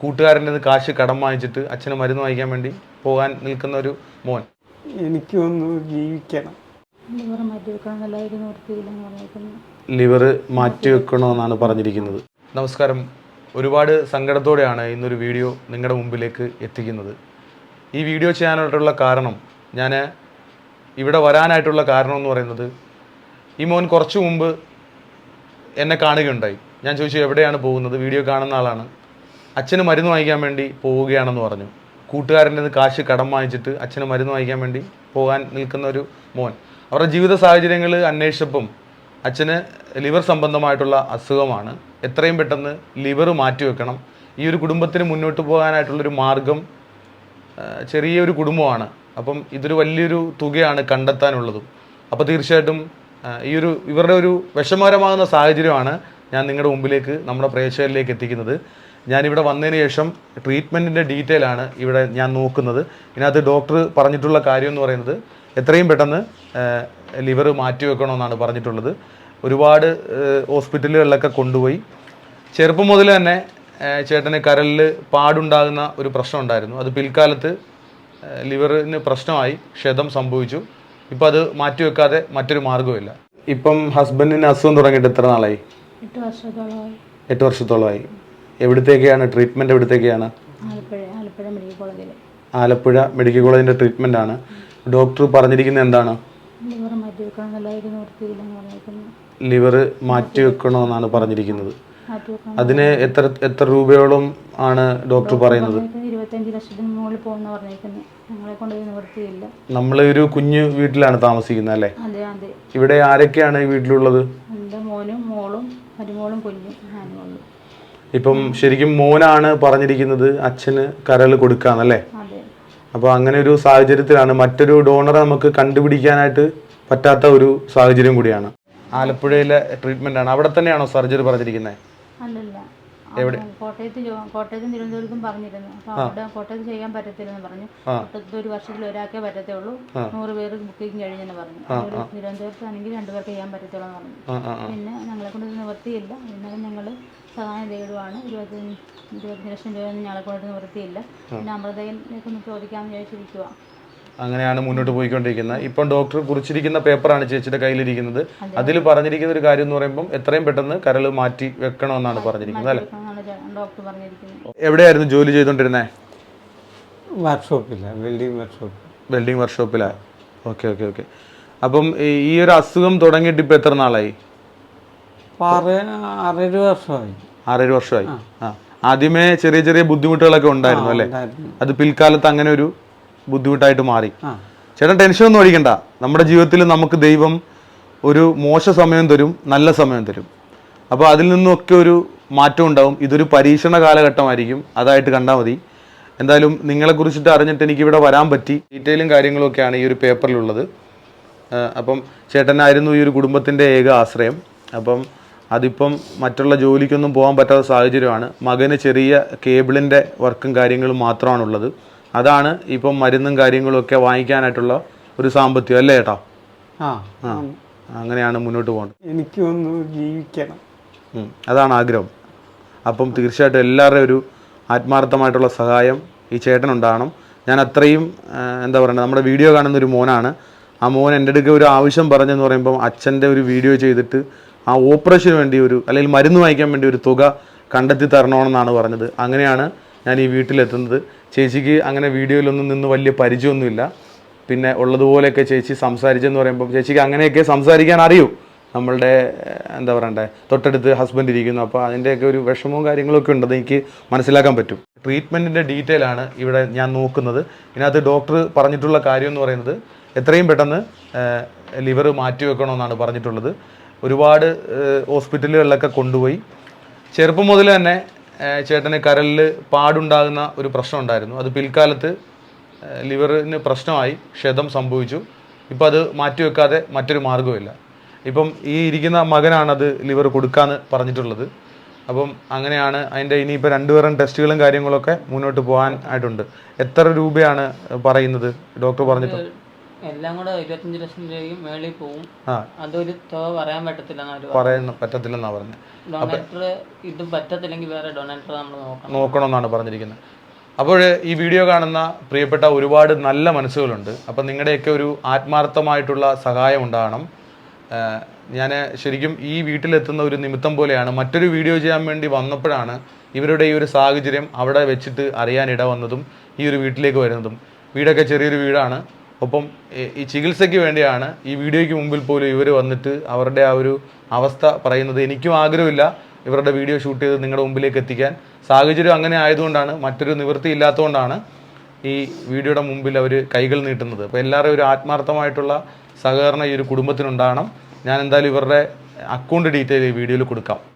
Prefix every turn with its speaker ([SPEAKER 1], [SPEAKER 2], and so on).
[SPEAKER 1] കൂട്ടുകാരന്റെ കാശ് കടം വാങ്ങിച്ചിട്ട് അച്ഛന് മരുന്ന് വാങ്ങിക്കാൻ വേണ്ടി പോകാൻ നിൽക്കുന്ന ഒരു മോൻ.
[SPEAKER 2] എനിക്കൊന്ന് ജീവിക്കണം.
[SPEAKER 3] ലിവർ മാറ്റി
[SPEAKER 1] വെക്കണമെന്നാണ് പറഞ്ഞിരിക്കുന്നത്. നമസ്കാരം. ഒരുപാട് സങ്കടത്തോടെയാണ് ഇന്നൊരു വീഡിയോ നിങ്ങളുടെ മുമ്പിലേക്ക് എത്തിക്കുന്നത്. ഈ വീഡിയോ ചെയ്യാനായിട്ടുള്ള കാരണം ഞാൻ ഇവിടെ വരാനായിട്ടുള്ള കാരണം എന്ന് പറയുന്നത് ഈ മോൻ കുറച്ചു മുമ്പ് എന്നെ കാണുകയുണ്ടായി. ഞാൻ ചോദിച്ചു എവിടെയാണ് പോകുന്നത്? വീഡിയോ കാണുന്ന ആളാണ്. അച്ഛന് മരുന്ന് വാങ്ങിക്കാൻ വേണ്ടി പോവുകയാണെന്ന് പറഞ്ഞു. കൂട്ടുകാരന്റെ കാശ് കടം വാങ്ങിച്ചിട്ട് അച്ഛന് മരുന്ന് വാങ്ങിക്കാൻ വേണ്ടി പോകാൻ നിൽക്കുന്ന ഒരു മോൻ. അവരുടെ ജീവിത സാഹചര്യങ്ങൾ അന്വേഷിച്ചപ്പം അച്ഛന് ലിവർ സംബന്ധമായിട്ടുള്ള അസുഖമാണ്. എത്രയും പെട്ടെന്ന് ലിവർ മാറ്റിവെക്കണം ഈ ഒരു കുടുംബത്തിന് മുന്നോട്ട് പോകാനായിട്ടുള്ളൊരു മാർഗം ചെറിയൊരു കുടുംബമാണ്. അപ്പം ഇതൊരു വലിയൊരു തുകയാണ് കണ്ടെത്താനുള്ളതും. അപ്പോൾ തീർച്ചയായിട്ടും ഈ ഒരു ഇവരുടെ ഒരു വിഷമകരമാകുന്ന സാഹചര്യമാണ് ഞാൻ നിങ്ങളുടെ മുമ്പിലേക്ക് നമ്മുടെ പ്രേക്ഷകരിലേക്ക് എത്തിക്കുന്നത്. ഞാനിവിടെ വന്നതിന് ശേഷം ട്രീറ്റ്മെന്റിന്റെ ഡീറ്റെയിൽ ആണ് ഇവിടെ ഞാൻ നോക്കുന്നത്. ഇതിനകത്ത് ഡോക്ടർ പറഞ്ഞിട്ടുള്ള കാര്യം എന്ന് പറയുന്നത് എത്രയും പെട്ടെന്ന് ലിവർ മാറ്റിവെക്കണമെന്നാണ് പറഞ്ഞിട്ടുള്ളത്. ഒരുപാട് ഹോസ്പിറ്റലുകളിലൊക്കെ കൊണ്ടുപോയി. ചെറുപ്പം മുതൽ തന്നെ ചേട്ടന് കരലിൽ പാടുണ്ടാകുന്ന ഒരു പ്രശ്നം ഉണ്ടായിരുന്നു. അത് പിൽക്കാലത്ത് ലിവറിന് പ്രശ്നമായി ക്ഷതം സംഭവിച്ചു. ഇപ്പം അത് മാറ്റിവെക്കാതെ മറ്റൊരു മാർഗമില്ല ഇപ്പം ഹസ്ബൻഡിന് അസുഖം തുടങ്ങിയിട്ട് എത്ര നാളായി?
[SPEAKER 3] എട്ട് വർഷത്തോളമായി.
[SPEAKER 1] എവിടത്തേക്കാണ്? ട്രീറ്റ്മെന്റ് എവിടത്തേക്കാണ്?
[SPEAKER 3] ആലപ്പുഴ മെഡിക്കൽ
[SPEAKER 1] കോളേജിന്റെ കോളേജിന്റെ ട്രീറ്റ്മെന്റ് ആണ്. ഡോക്ടർ പറഞ്ഞിരിക്കുന്നത് എന്താണ്?
[SPEAKER 3] ലിവർ മാറ്റി
[SPEAKER 1] വെക്കണമെന്നാണ് പറഞ്ഞിരിക്കുന്നത്. അതിന് എത്ര എത്ര രൂപയോളം ആണ് ഡോക്ടർ പറയുന്നത്? നമ്മൾ ഒരു കുഞ്ഞു വീട്ടിലാണ് താമസിക്കുന്നത് അല്ലേ? ഇവിടെ ആരൊക്കെയാണ് ഈ വീട്ടിലുള്ളത്?
[SPEAKER 3] മോനും മോളും മരുമോളും കുഞ്ഞും ഞാനും ഉള്ളു
[SPEAKER 1] ഇപ്പം ശരിക്കും മോനാണ് പറഞ്ഞിരിക്കുന്നത് അച്ഛന് കരൾ കൊടുക്കാന്നല്ലേ? അപ്പോൾ അങ്ങനെ ഒരു സാഹചര്യത്തിലാണ് മറ്റൊരു ഡോണറെ നമുക്ക് കണ്ടുപിടിക്കാനായിട്ട് പറ്റാത്ത ഒരു സാഹചര്യം കൂടിയാണ്. ആലപ്പുഴയിലെ ട്രീറ്റ്മെന്റ് ആണ്. അവിടെ തന്നെയാണോ സർജറി പറഞ്ഞിരിക്കുന്നത്
[SPEAKER 3] അല്ലല്ല. അവിടെ കോട്ടയത്ത് കോട്ടയത്തും തിരുവനന്തപുരത്തും പറഞ്ഞിരുന്നു. അപ്പോൾ അവിടെ കോട്ടയത്ത് ചെയ്യാൻ പറ്റത്തില്ലെന്ന് പറഞ്ഞു. കോട്ടയത്ത് ഒരു വർഷത്തിൽ ഒരാൾക്കേ പറ്റത്തുള്ളൂ. നൂറ് പേര് ബുക്കിംഗ് കഴിഞ്ഞെന്ന് പറഞ്ഞു. തിരുവനന്തപുരത്താണെങ്കിൽ രണ്ടുപേർക്ക് ചെയ്യാൻ പറ്റത്തുള്ളൂ എന്ന് പറഞ്ഞു. പിന്നെ ഞങ്ങളെ കൊണ്ട് നിവൃത്തിയില്ല എന്നാലും ഞങ്ങൾ സഹായം തേടുവാണ്. ഇരുപത്തഞ്ച് ഇരുപത്തഞ്ച് ലക്ഷം രൂപയൊന്നും ഞങ്ങളെ കൊണ്ട് നിവൃത്തിയില്ല പിന്നെ അമൃതയിലേക്കൊന്ന് ചോദിക്കാമെന്ന് വിചാരിച്ചിരിക്കുക
[SPEAKER 1] അങ്ങനെയാണ് മുന്നോട്ട് പോയിക്കൊണ്ടിരിക്കുന്നത്. ഇപ്പം ഡോക്ടർ കുറിച്ചിരിക്കുന്ന പേപ്പറാണ് ചേച്ചിയുടെ കയ്യിലിരിക്കുന്നത്. അതിൽ പറഞ്ഞിരിക്കുന്ന ഒരു കാര്യം എന്ന് പറയുമ്പോൾ എത്രയും പെട്ടെന്ന് കരൾ മാറ്റി വെക്കണമെന്നാണ് പറഞ്ഞിരിക്കുന്നത് അല്ലേ? എവിടെയായിരുന്നു ജോലി ചെയ്തുകൊണ്ടിരുന്നത്
[SPEAKER 2] വർക്ക്ഷോപ്പില്ല workshop.
[SPEAKER 1] Welding വർക്ക്ഷോപ്പിലാ. Okay okay okay. അപ്പം ഈ- ഒരു അസുഖം തുടങ്ങിയിട്ട് ഇപ്പം എത്ര നാളായി?
[SPEAKER 2] ആറ് ആറേഴ് വർഷമായി.
[SPEAKER 1] ആറേഴ് വർഷമായി. ആ. ആദ്യമേ ചെറിയ ചെറിയ ബുദ്ധിമുട്ടുകളൊക്കെ ഉണ്ടായിരുന്നു അല്ലേ? അത് പിൽക്കാലത്ത് അങ്ങനെ ഒരു ബുദ്ധിമുട്ടായിട്ട് മാറി. ചേട്ടൻ ടെൻഷൻ ഒന്നും അടിക്കണ്ട. നമ്മുടെ ജീവിതത്തിൽ നമുക്ക് ദൈവം ഒരു മോശ സമയം തരും നല്ല സമയം തരും. അപ്പോൾ അതിൽ നിന്നൊക്കെ ഒരു മാറ്റം ഉണ്ടാവും. ഇതൊരു പരീക്ഷണ കാലഘട്ടമായിരിക്കും. അതായിട്ട് കണ്ടാൽ മതി. എന്തായാലും നിങ്ങളെ കുറിച്ചിട്ട് അറിഞ്ഞിട്ട് എനിക്ക് ഇവിടെ വരാൻ പറ്റി. ഡീറ്റെയിലും കാര്യങ്ങളും ഒക്കെയാണ് ഈ ഒരു പേപ്പറിലുള്ളത്. അപ്പം ചേട്ടനായിരുന്നു ഈ ഒരു കുടുംബത്തിന്റെ ഏക ആശ്രയം. അപ്പം അതിപ്പം മറ്റുള്ള ജോലിക്കൊന്നും പോകാൻ പറ്റാത്ത സാഹചര്യമാണ്. മകന് ചെറിയ കേബിളിന്റെ വർക്കും കാര്യങ്ങളും മാത്രമാണുള്ളത്. അതാണ് ഇപ്പം മരുന്നും കാര്യങ്ങളും ഒക്കെ വാങ്ങിക്കാനായിട്ടുള്ള ഒരു സാമ്പത്തികം അല്ലേ ചേട്ടാ
[SPEAKER 2] ആ.
[SPEAKER 1] അങ്ങനെയാണ് മുന്നോട്ട് പോകുന്നത്
[SPEAKER 2] എനിക്കൊന്ന് ജീവിക്കണം.
[SPEAKER 1] അതാണ് ആഗ്രഹം. അപ്പം തീർച്ചയായിട്ടും എല്ലാവരുടെയും ഒരു ആത്മാർത്ഥമായിട്ടുള്ള സഹായം ഈ ചേട്ടനുണ്ടാകണം ഞാൻ അത്രയും എന്താ പറയുക നമ്മുടെ വീഡിയോ കാണുന്ന ഒരു മോനാണ്. ആ മോൻ എന്റെ അടുക്ക ഒരു ആവശ്യം പറഞ്ഞെന്ന് പറയുമ്പം അച്ഛന്റെ ഒരു വീഡിയോ ചെയ്തിട്ട് ആ ഓപ്പറേഷന് വേണ്ടി ഒരു അല്ലെങ്കിൽ മരുന്ന് വാങ്ങിക്കാൻ വേണ്ടി ഒരു തുക കണ്ടെത്തി തരണമെന്നാണ് പറഞ്ഞത്. അങ്ങനെയാണ് ഞാൻ ഈ വീട്ടിലെത്തുന്നത്. ചേച്ചിക്ക് അങ്ങനെ വീഡിയോയിലൊന്നും നിന്ന് വലിയ പരിചയമൊന്നുമില്ല. പിന്നെ ഉള്ളതുപോലെയൊക്കെ ചേച്ചി സംസാരിച്ചെന്ന് പറയുമ്പോൾ ചേച്ചിക്ക് അങ്ങനെയൊക്കെ സംസാരിക്കാൻ അറിയൂ. നമ്മളുടെ എന്താ പറയണ്ടേ തൊട്ടടുത്ത് ഹസ്ബൻഡ് ഇരിക്കുന്നു. അപ്പോൾ അതിന്റെയൊക്കെ ഒരു വിഷമവും കാര്യങ്ങളൊക്കെ ഉണ്ട് അത് എനിക്ക് മനസ്സിലാക്കാൻ പറ്റും. ട്രീറ്റ്മെന്റിന്റെ ഡീറ്റെയിൽ ആണ് ഇവിടെ ഞാൻ നോക്കുന്നത്. ഇതിനകത്ത് ഡോക്ടർ പറഞ്ഞിട്ടുള്ള കാര്യം എന്ന് പറയുന്നത് എത്രയും പെട്ടെന്ന് ലിവർ മാറ്റി വെക്കണമെന്നാണ് പറഞ്ഞിട്ടുള്ളത്. ഒരുപാട് ഹോസ്പിറ്റലുകളിലൊക്കെ കൊണ്ടുപോയി. ചെറുപ്പം മുതൽ തന്നെ ചേട്ടന് കരലിൽ പാടുണ്ടാകുന്ന ഒരു പ്രശ്നം ഉണ്ടായിരുന്നു. അത് പിൽക്കാലത്ത് ലിവറിന് പ്രശ്നമായി ക്ഷതം സംഭവിച്ചു. ഇപ്പം അത് മാറ്റിവെക്കാതെ മറ്റൊരു മാർഗമില്ല ഇപ്പം ഈ ഇരിക്കുന്ന മകനാണത് ലിവർ കൊടുക്കാന്ന് പറഞ്ഞിട്ടുള്ളത്. അപ്പം അങ്ങനെയാണ് അതിന്റെ ഇനിയിപ്പോൾ രണ്ടുപേരും ടെസ്റ്റുകളും കാര്യങ്ങളൊക്കെ മുന്നോട്ട് പോകാൻ ആയിട്ടുണ്ട്. എത്ര രൂപയാണ് പറയുന്നത്? ഡോക്ടർ പറഞ്ഞിട്ട്.
[SPEAKER 4] എല്ലാം കൂടെ ഇരുപത്തഞ്ച് ലക്ഷം രൂപയും മേളിൽ പോവും. അതൊരു തുക പറയാൻ പറ്റത്തില്ല
[SPEAKER 1] പറയുന്നു പറ്റത്തില്ലെന്നാ പറഞ്ഞത്
[SPEAKER 4] ഡൊണേറ്റർ ഇത് പറ്റത്തില്ലെങ്കിൽ വേറെ ഡൊണേറ്റർ നമ്മൾ നോക്കണം.
[SPEAKER 1] നോക്കണമെന്നാണ് പറഞ്ഞിരിക്കുന്നത്. അപ്പോൾ ഈ വീഡിയോ കാണുന്ന പ്രിയപ്പെട്ട ഒരുപാട് നല്ല മനസ്സുകളുണ്ട്. അപ്പം നിങ്ങളുടെയൊക്കെ ഒരു ആത്മാർത്ഥമായിട്ടുള്ള സഹായം ഉണ്ടാകണം. ഞാൻ ശരിക്കും ഈ വീട്ടിലെത്തുന്ന ഒരു നിമിത്തം പോലെയാണ് മറ്റൊരു വീഡിയോ ചെയ്യാൻ വേണ്ടി വന്നപ്പോഴാണ് ഇവരുടെ ഈ ഒരു സാഹചര്യം അവിടെ വെച്ചിട്ട് അറിയാനിട വന്നതും ഈ ഒരു വീട്ടിലേക്ക് വരുന്നതും. വീടൊക്കെ ചെറിയൊരു വീടാണ്. ഒപ്പം ഈ- ചികിത്സയ്ക്ക് വേണ്ടിയാണ് ഈ വീഡിയോയ്ക്ക് മുമ്പിൽ പോലും ഇവർ വന്നിട്ട് അവരുടെ ആ ഒരു അവസ്ഥ പറയുന്നത്. എനിക്കും ആഗ്രഹമില്ല ഇവരുടെ വീഡിയോ ഷൂട്ട് ചെയ്ത് നിങ്ങളുടെ മുമ്പിലേക്ക് എത്തിക്കാൻ. സാഹചര്യം അങ്ങനെ ആയതുകൊണ്ടാണ് മറ്റൊരു നിവൃത്തി ഇല്ലാത്തതുകൊണ്ടാണ് ഈ വീഡിയോയുടെ മുമ്പിൽ അവർ കൈകൾ നീട്ടുന്നത്. അപ്പോൾ എല്ലാവരും ഒരു ആത്മാർത്ഥമായിട്ടുള്ള സഹകരണം ഈ ഒരു കുടുംബത്തിനുണ്ടാകണം. ഞാൻ എന്തായാലും ഇവരുടെ അക്കൗണ്ട് ഡീറ്റെയിൽ ഈ വീഡിയോയിൽ കൊടുക്കാം.